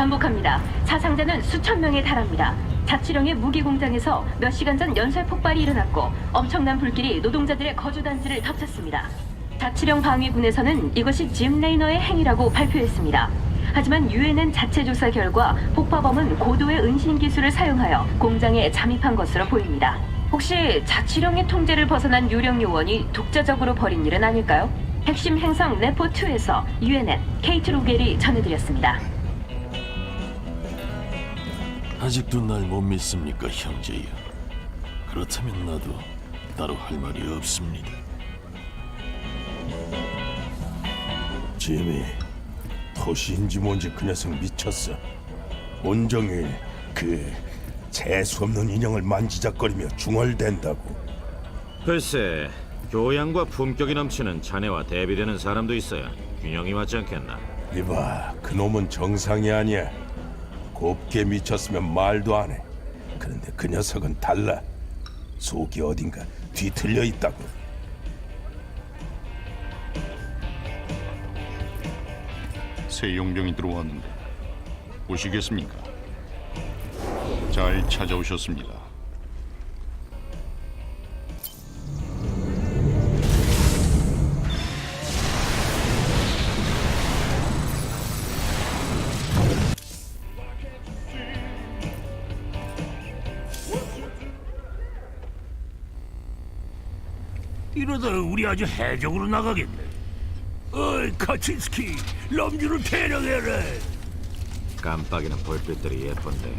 반복합니다. 사상자는 수천 명에 달합니다. 자치령의 무기 공장에서 몇 시간 전 연쇄 폭발이 일어났고 엄청난 불길이 노동자들의 거주 단지를 덮쳤습니다. 자치령 방위군에서는 이것이 짐 레이너의 행위라고 발표했습니다. 하지만 유엔은 자체 조사 결과 폭파범은 고도의 은신 기술을 사용하여 공장에 잠입한 것으로 보입니다. 혹시 자치령의 통제를 벗어난 유령 요원이 독자적으로 벌인 일은 아닐까요? 핵심 행성 레포2에서 유엔엔 케이트 로겔이 전해드렸습니다. 아직도 날 못 믿습니까, 형제여? 그렇다면 나도 따로 할 말이 없습니다. 지미 토시인지 뭔지 그 녀석 미쳤어 온종일 그 재수 없는 인형을 만지작거리며 중얼댄다고 글쎄, 교양과 품격이 넘치는 자네와 대비되는 사람도 있어야 균형이 맞지 않겠나? 이봐 그놈은 정상이 아니야 곱게 미쳤으면 말도 안 해 그런데 그 녀석은 달라 속이 어딘가 뒤틀려 있다고 새 용병이 들어왔는데 보시겠습니까? 잘 찾아오셨습니다. 이러다 우리 아주 해적으로 나가겠네. 어이 카친스키, 럼주를 대령해라. 깜빡이는 볼빛들이 예쁜데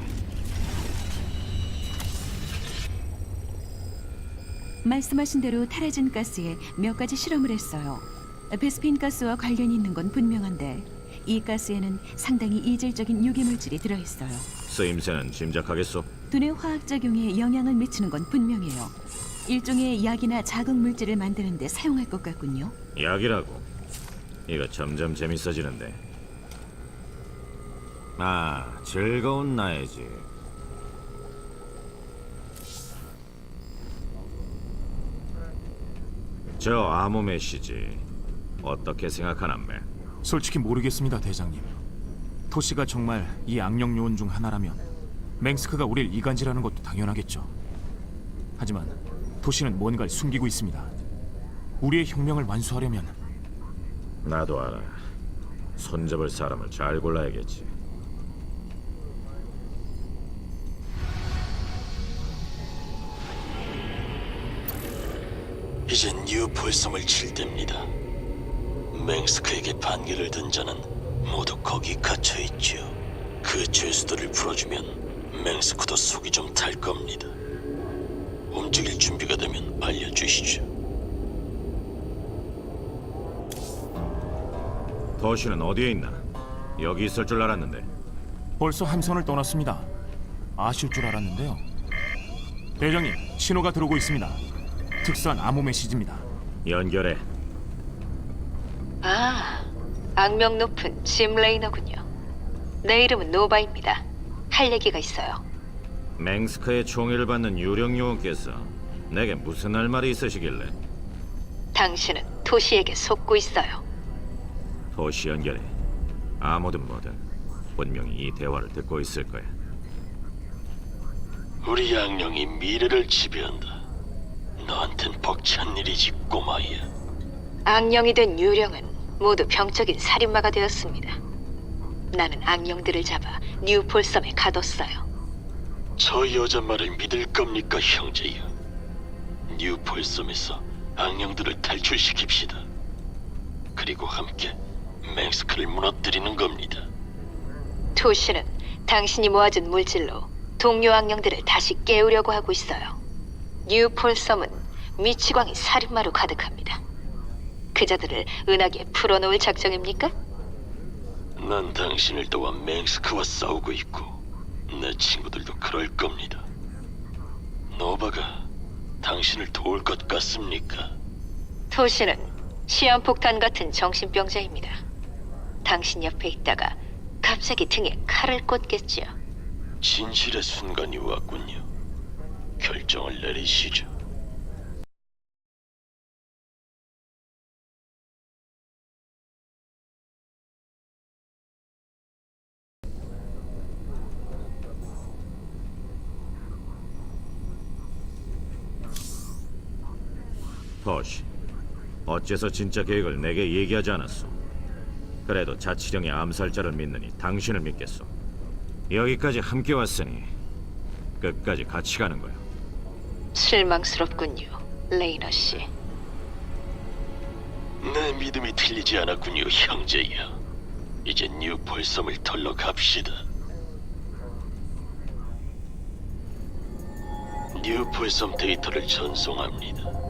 말씀하신 대로 타라진 가스에 몇 가지 실험을 했어요. 베스핀 가스와 관련이 있는 건 분명한데 이 가스에는 상당히 이질적인 유기물질이 들어있어요. 쓰임새는 짐작하겠소? 두뇌 화학 작용에 영향을 미치는 건 분명해요. 일종의 약이나 자극 물질을 만드는 데 사용할 것 같군요. 약이라고. 이거 점점 재밌어지는데. 아, 즐거운 나이지. 저 암호 메시지 어떻게 생각하나매? 솔직히 모르겠습니다, 대장님. 토시가 정말 이 악령 요원 중 하나라면 맹스크가 우릴 이간질하는 것도 당연하겠죠. 하지만 토시는 뭔가를 숨기고 있습니다. 우리의 혁명을 완수하려면 나도 알아. 손잡을 사람을 잘 골라야겠지. 이젠 뉴폴섬을 칠 때입니다. 맹스크에게 반기를 든 자는 모두 거기 갇혀 있지요. 그 죄수들을 풀어주면 맹스크도 속이 좀 탈 겁니다. 움직일 준비가 되면 알려주시죠. 도시는 어디에 있나? 여기 있을 줄 알았는데. 벌써 함선을 떠났습니다. 아실 줄 알았는데요. 대장님, 신호가 들어오고 있습니다. 특수한 암호 메시지입니다. 연결해. 아, 악명 높은 짐 레이너군요. 내 이름은 노바입니다. 할 얘기가 있어요. 맹스크의 총애를 받는 유령 요원께서 내게 무슨 할 말이 있으시길래 당신은 토시에게 속고 있어요. 도시 연결해. 아무든 뭐든 분명히 이 대화를 듣고 있을 거야. 우리 양령이 미래를 지배한다. 너한텐 벅찬 일이지 꼬마야. 악령이 된 유령은 모두 병적인 살인마가 되었습니다. 나는 악령들을 잡아 뉴폴섬에 가뒀어요. 저 여자 말을 믿을 겁니까 형제여? 뉴폴섬에서 악령들을 탈출시킵시다. 그리고 함께 맹스크를 무너뜨리는 겁니다. 토시는 당신이 모아준 물질로 동료 악령들을 다시 깨우려고 하고 있어요. 뉴폴섬은 미치광이 살인마로 가득합니다. 그자들을 은하계 풀어놓을 작정입니까? 난 당신을 도와 맹스크와 싸우고 있고 내 친구들도 그럴 겁니다. 노바가 당신을 도울 것 같습니까? 토시는 시한폭탄 같은 정신병자입니다. 당신 옆에 있다가 갑자기 등에 칼을 꽂겠지요. 진실의 순간이 왔군요. 결정을 내리시죠. 토시, 어째서 진짜 계획을 내게 얘기하지 않았소? 그래도 자치령의 암살자를 믿느니 당신을 믿겠소. 여기까지 함께 왔으니 끝까지 같이 가는 거야. 실망스럽군요, 레이너 씨. 내 믿음이 틀리지 않았군요, 형제야. 이제 뉴폴 섬을 털러 갑시다. 뉴폴 섬 데이터를 전송합니다.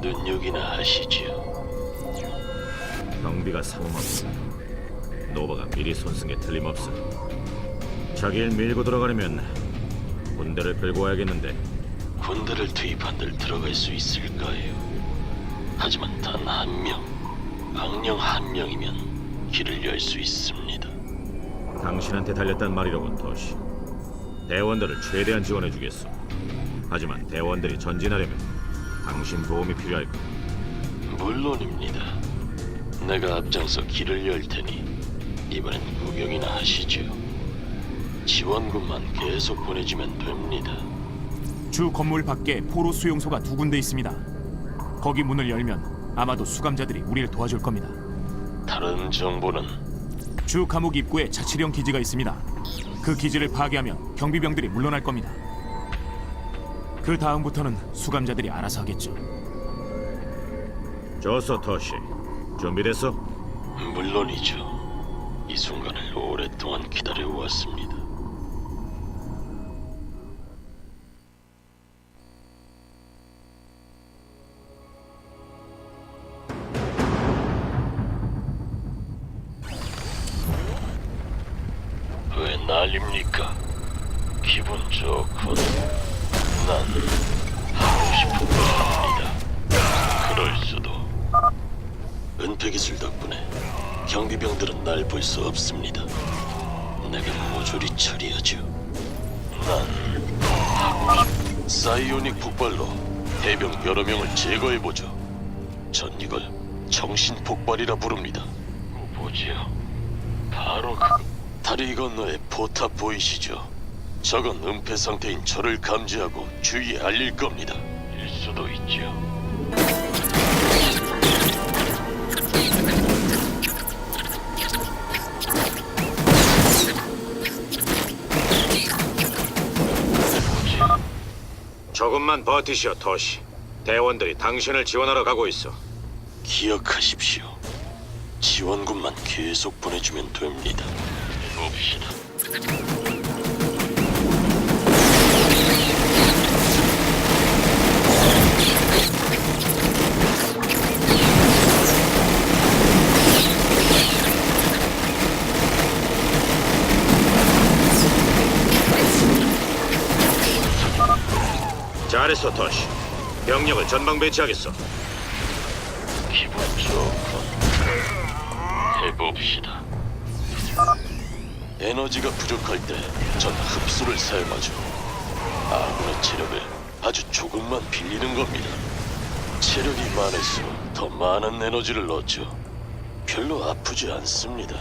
눈여기나 하시지요. 경비가 삼음없어. 노바가 미리 게 틀림없어. 자기를 밀고 들어가려면 군대를 끌고 와야겠는데 군대를 투입한들 들어갈 수 있을까요? 하지만 단 한 명, 악령 한 명이면 길을 열 수 있습니다. 당신한테 달렸단 말이로군 토시. 대원들을 최대한 지원해주겠어. 하지만 대원들이 전진하려면 당신 도움이 필요할 거야. 물론입니다. 내가 앞장서 길을 열 테니 이번엔 구경이나 하시죠. 지원군만 계속 보내주면 됩니다. 주 건물 밖에 포로 수용소가 두 군데 있습니다. 거기 문을 열면 아마도 수감자들이 우리를 도와줄 겁니다. 다른 정보는 주 감옥 입구에 자치령 기지가 있습니다. 그 기지를 파괴하면 경비병들이 물러날 겁니다. 그 다음부터는 수감자들이 알아서 하겠죠. 좋소 토시. 준비됐어? 물론이죠. 이 순간을 오랫동안 기다려왔습니다. 왜 난립니까? 기분 좋군. 난 하고 싶은 걸 합니다. 그럴 수도. 은폐 기술 덕분에 경비병들은 날 볼 수 없습니다. 내가 모조리 처리하죠. 난 사이오닉 폭발로 해병 여러 명을 제거해 보죠. 전 이걸 정신 폭발이라 부릅니다. 뭐지요? 바로 그 다리 건너에 포탑 보이시죠? 저건 은폐 상태인 저를 감지하고 주위에 알릴 겁니다. 일 수도 있죠. 조금만 버티시오 토시. 대원들이 당신을 지원하러 가고 있어. 기억하십시오. 지원군만 계속 보내주면 됩니다. 봅시다. 잘했어 토시. 병력을 전방 배치하겠어. 기분 좋군. 해봅시다. 에너지가 부족할 때 전 흡수를 사용하죠. 아군의 체력을 아주 조금만 빌리는 겁니다. 체력이 많을수록 더 많은 에너지를 얻죠. 별로 아프지 않습니다.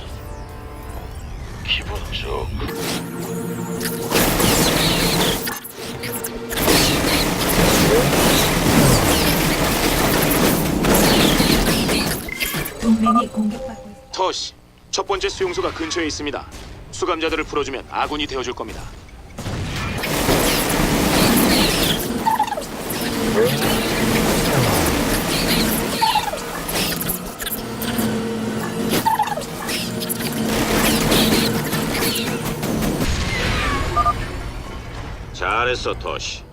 기분 좋군. 동맹이 공격받고 있습니다. 토시, 첫 번째 수용소가 근처에 있습니다. 수감자들을 풀어주면 아군이 되어줄 겁니다. 잘했어 토시.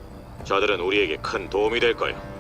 저들은 우리에게 큰 도움이 될 거야.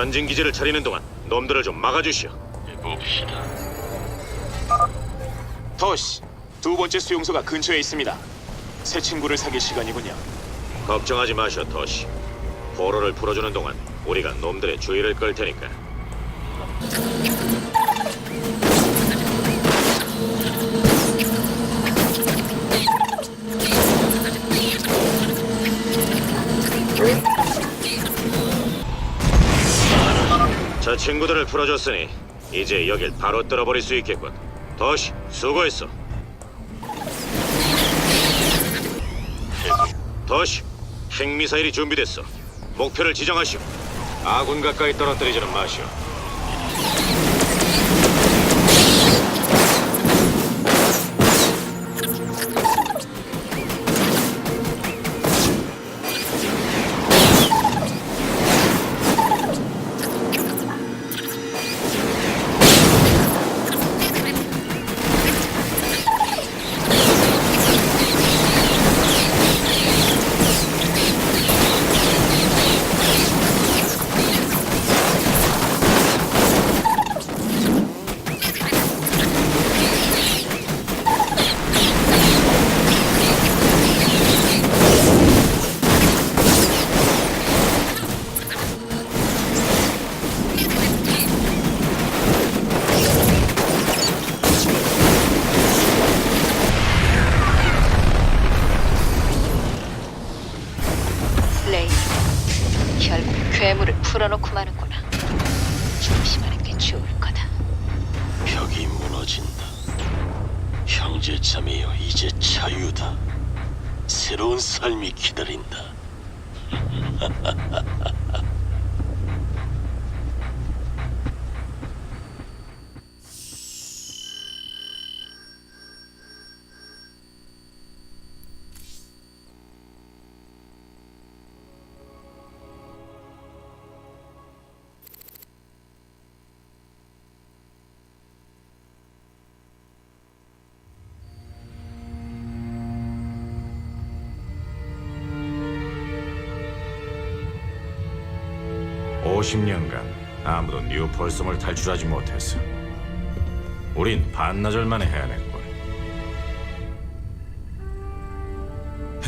전진 기지를 차리는 동안 놈들을 좀 막아주시오. 해봅시다. 토시, 두 번째 수용소가 근처에 있습니다. 새 친구를 사귈 시간이군요. 걱정하지 마셔 토시. 포로를 풀어주는 동안 우리가 놈들의 주의를 끌 테니까. 저 친구들을 풀어줬으니 이제 여길 바로 뚫어버릴 수 있겠군. 더시 수고했어. 더시 핵미사일이 준비됐어. 목표를 지정하시오. 아군 가까이 떨어뜨리지는 마시오. 50년간 아무도 뉴폴섬을 탈출하지 못했어. 우린 반나절 만에 해냈군.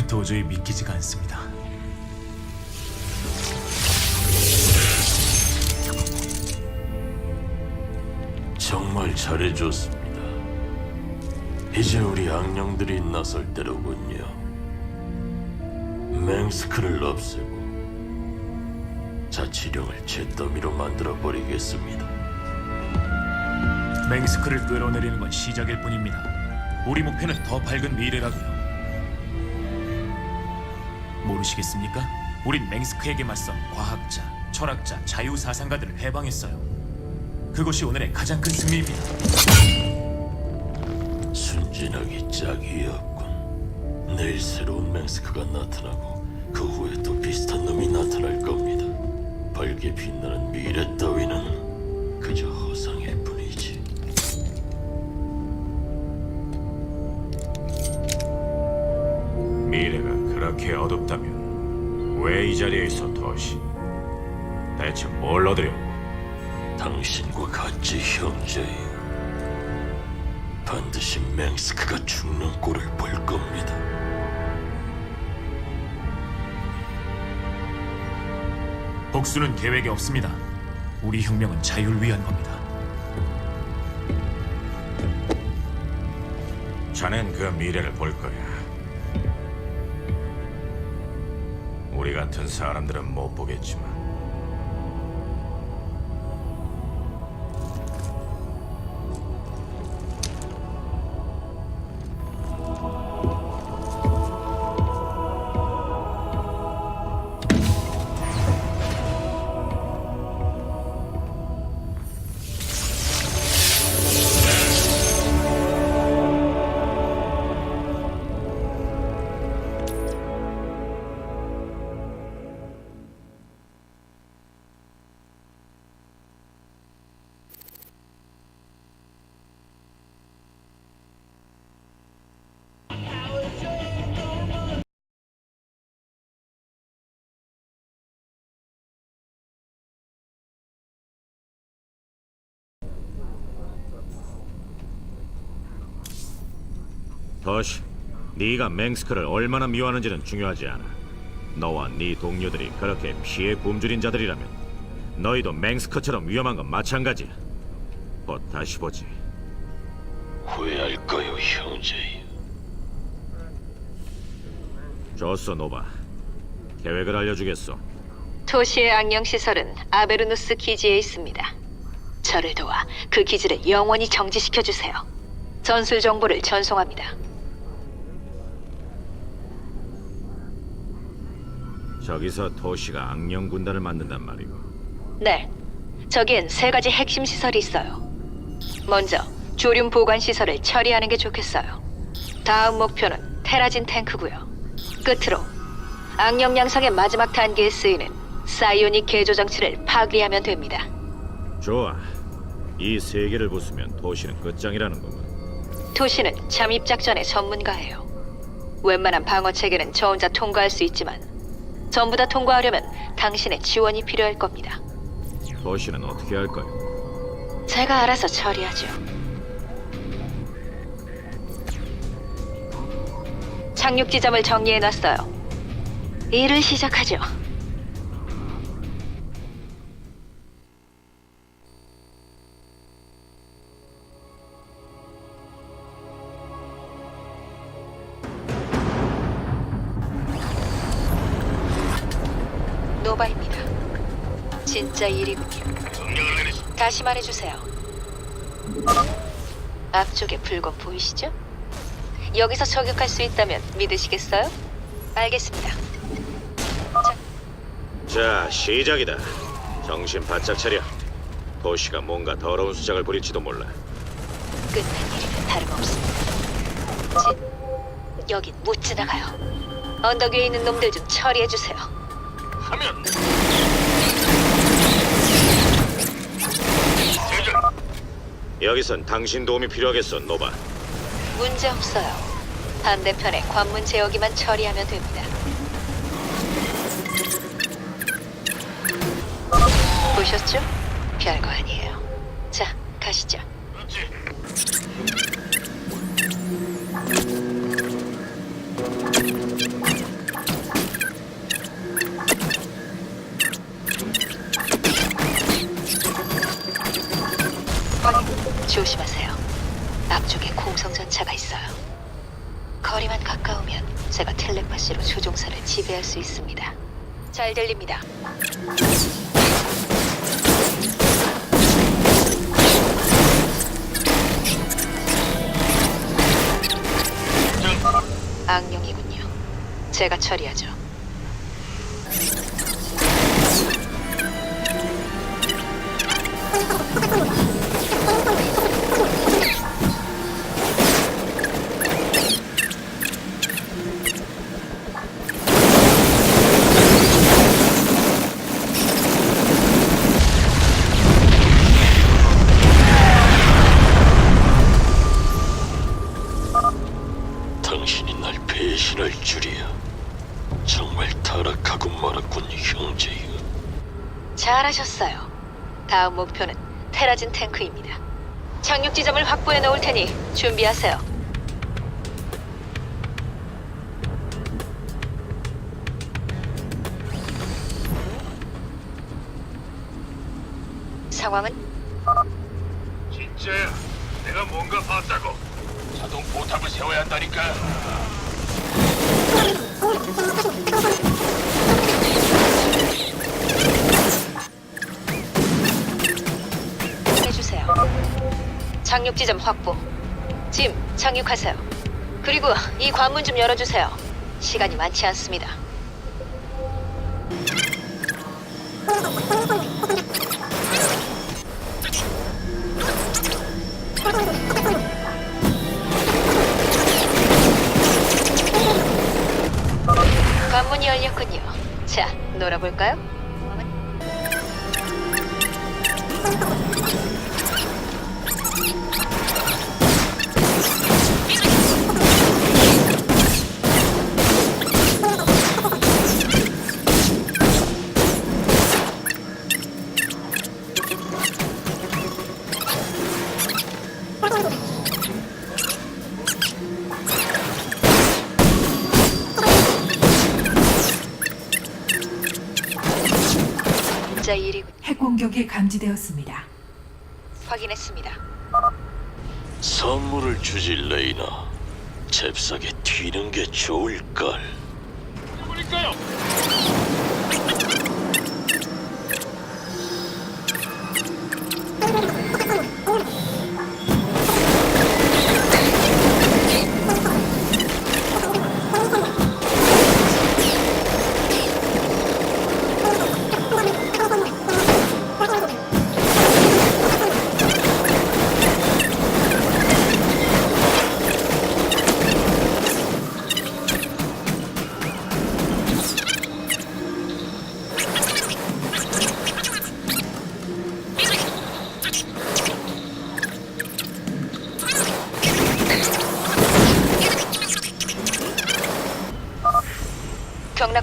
도저히 믿기지가 않습니다. 정말 잘해줬습니다. 이제 우리 악령들이 나설 때로군요. 맹스크를 없애고 자치령을 잿더미로 만들어 버리겠습니다. 맹스크를 끌어내리는 건 시작일 뿐입니다. 우리 목표는 더 밝은 미래라고요. 모르시겠습니까? 우린 맹스크에게 맞서 과학자, 철학자, 자유사상가들을 해방했어요. 그것이 오늘의 가장 큰 승리입니다. 순진하기 짝이 없군. 내일 새로운 맹스크가 나타나고 그 후에 또 비슷한 놈이 나타날 겁니다. 밝게 빛나는 미래 따위는 그저 허상일 뿐이지. 미래가 그렇게 어둡다면 왜 이 자리에 있어 도시? 대체 뭘 얻으려고? 당신과 같이 형제예요. 반드시 맹스크가 죽는 꼴을 볼 겁니다. 복수는 계획에 없습니다. 우리 혁명은 자유를 위한 겁니다. 자넨 그 미래를 볼 거야. 우리 같은 사람들은 못 보겠지만 더시, 네가 맹스크를 얼마나 미워하는지는 중요하지 않아. 너와 네 동료들이 그렇게 피해 굶주린 자들이라면 너희도 맹스커처럼 위험한 건 마찬가지. 곧 다시 보지. 후회할 거요, 형제. 좋소, 노바. 계획을 알려주겠소. 토시의 악령 시설은 아베르누스 기지에 있습니다. 저를 도와 그 기지를 영원히 정지시켜 주세요. 전술 정보를 전송합니다. 저기서 토시가 악령 군단을 만든단 말이고. 네. 저기엔 세 가지 핵심 시설이 있어요. 먼저 조륨 보관 시설을 처리하는 게 좋겠어요. 다음 목표는 테라진 탱크고요. 끝으로 악령 양성의 마지막 단계에 쓰이는 사이오닉 개조 장치를 파괴하면 됩니다. 좋아. 이 세 개를 부수면 토시는 끝장이라는 거군. 토시는 잠입 작전의 전문가예요. 웬만한 방어 체계는 저 혼자 통과할 수 있지만 전부 다 통과하려면 당신의 지원이 필요할 겁니다. 토시는 어떻게 할 거야? 제가 알아서 처리하죠. 착륙 지점을 정리해 놨어요. 일을 시작하죠. 진짜 일이군요. 다시 말해주세요. 앞쪽에 붉은 보이시죠? 여기서 저격할 수 있다면 믿으시겠어요? 알겠습니다. 자, 시작이다. 정신 바짝 차려. 토시가 뭔가 더러운 수작을 부릴지도 몰라. 끝난 일이면 다름없습니다. 진, 여긴 못 지나가요. 언덕 위에 있는 놈들 좀 처리해주세요. 하면 여기선 당신 도움이 필요하겠어, 노바. 문제 없어요. 반대편에 관문 제어기만 처리하면 됩니다. 보셨죠? 별거 아니에요. 자, 가시죠. 조심하 지배할 수 있습니다. 잘 들립니다. 악령이군요. 제가 처리하죠. 확보해 놓을 테니 준비하세요. 착륙 지점 확보. 짐 착륙하세요. 그리고 이 관문 좀 열어주세요. 시간이 많지 않습니다. 핵 공격이 감지되었습니다. 확인했습니다. 선물을 주지 레이나 잽싸게 튀는 게 좋을걸. 까요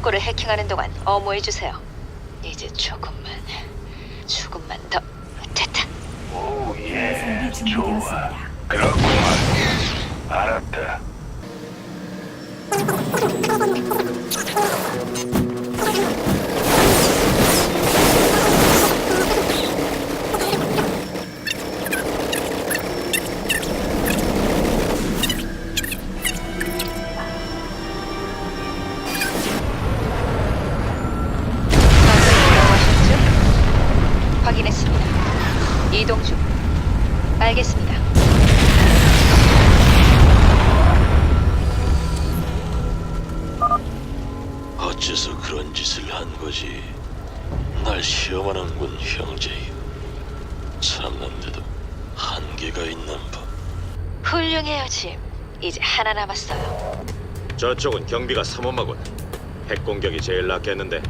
경락고를 해킹하는 동안 어모해 주세요. 이제 조금만, 조금만 더. 됐다. 오 예 준비되었습니다. 알겠습니다. 어째서 그런 짓을 한 거지? 날 시험하는군 형제여. 참는데도 한계가 있는 법. 훌륭해요, 짐. 이제 하나 남았어요. 저쪽은 경비가 삼엄하군. 핵 공격이 제일 낫겠는데.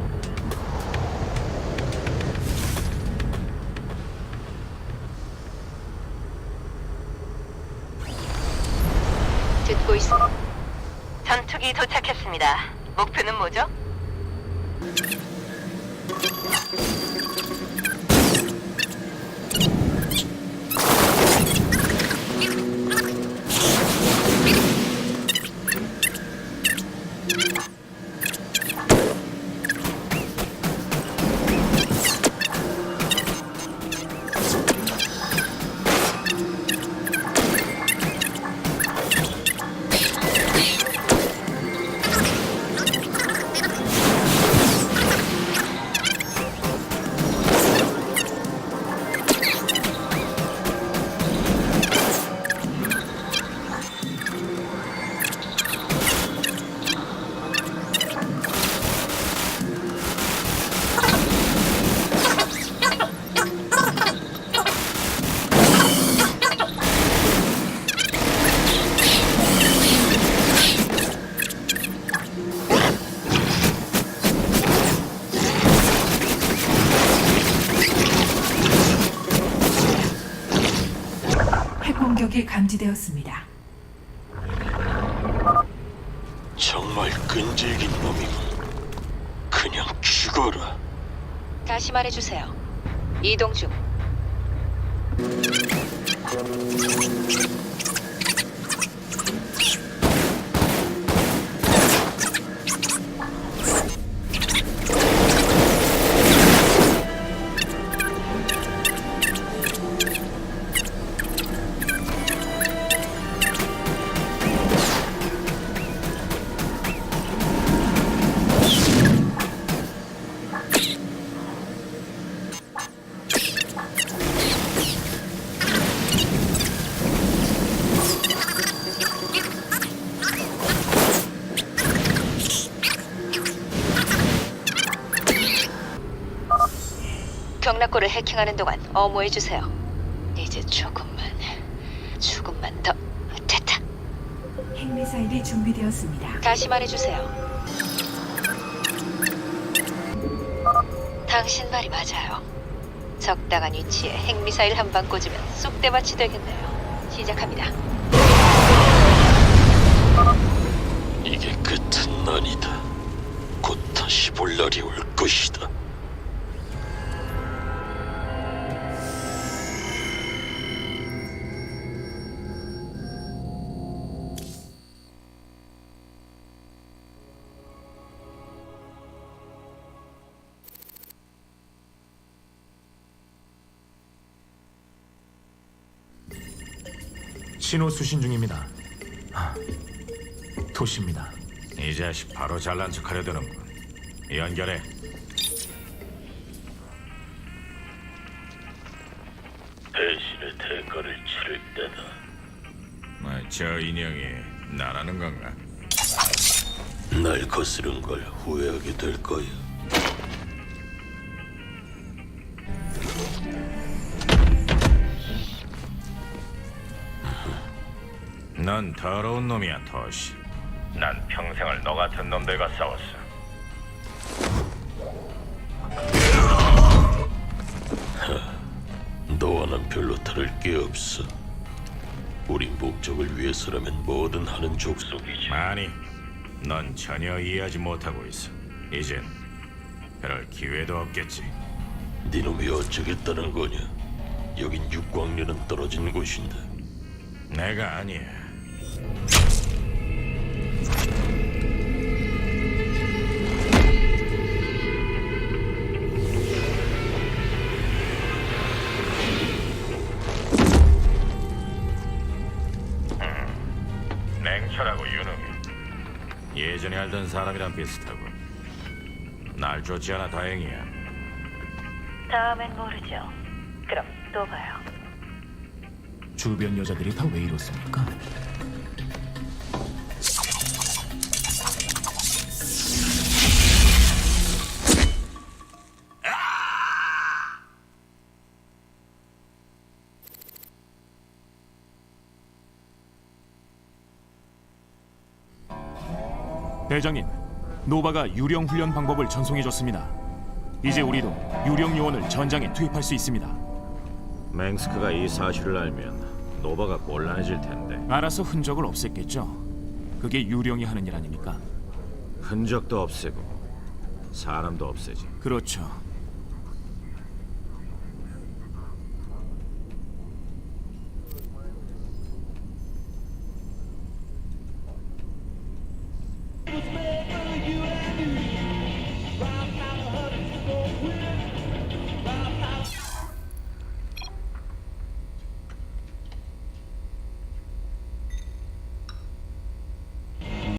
듣고 있어. 전투기 목표는 뭐죠? 공격이 감지되었습니다. 정말 끈질긴 놈이군. 그냥 죽어라. 다시 말해주세요. 이동 중. 경락고를 해킹하는 동안 어모해 주세요. 이제 조금만, 조금만 더. 됐다. 핵미사일이 준비되었습니다. 다시 말해 주세요. 당신 말이 맞아요. 적당한 위치에 핵미사일 한 방 꽂으면 쑥대밭이 되겠네요. 시작합니다. 이게 끝은 아니다. 곧 다시 볼 날이 올 것이다. 신호 수신 중입니다. 아, 토시입니다. 이 자식 바로 잘난 척하려 드는군. 연결해. 배신의 대가를 치를 때다. 뭐, 저 인형이 나라는 건가? 날 거스른 걸 후회하게 될 거야. 넌 더러운 놈이야, 토시. 난 평생을 너 같은 놈들과 싸웠어. 너와는 별로 다를 게 없어. 우리 목적을 위해서라면 뭐든 하는 족속이지. 아니, 넌 전혀 이해하지 못하고 있어. 이젠 그럴 기회도 없겠지. 네 놈이 어쩌겠다는 거냐? 여긴 육광년은 떨어진 곳인데. 내가 아니야. 음, 냉철하고 유능해. 예전에 알던 사람이랑 비슷하고. 날 쫓지 않아 다행이야. 다음엔 모르죠. 그럼 또 봐요. 주변 여자들이 다 왜 이렇습니까? 대장님, 노바가 유령 훈련 방법을 전송해줬습니다. 이제 우리도 유령 요원을 전장에 투입할 수 있습니다. 맹스크가 이 사실을 알면 노바가 곤란해질 텐데. 알아서 흔적을 없앴겠죠. 그게 유령이 하는 일 아닙니까? 흔적도 없애고 사람도 없애지. 그렇죠.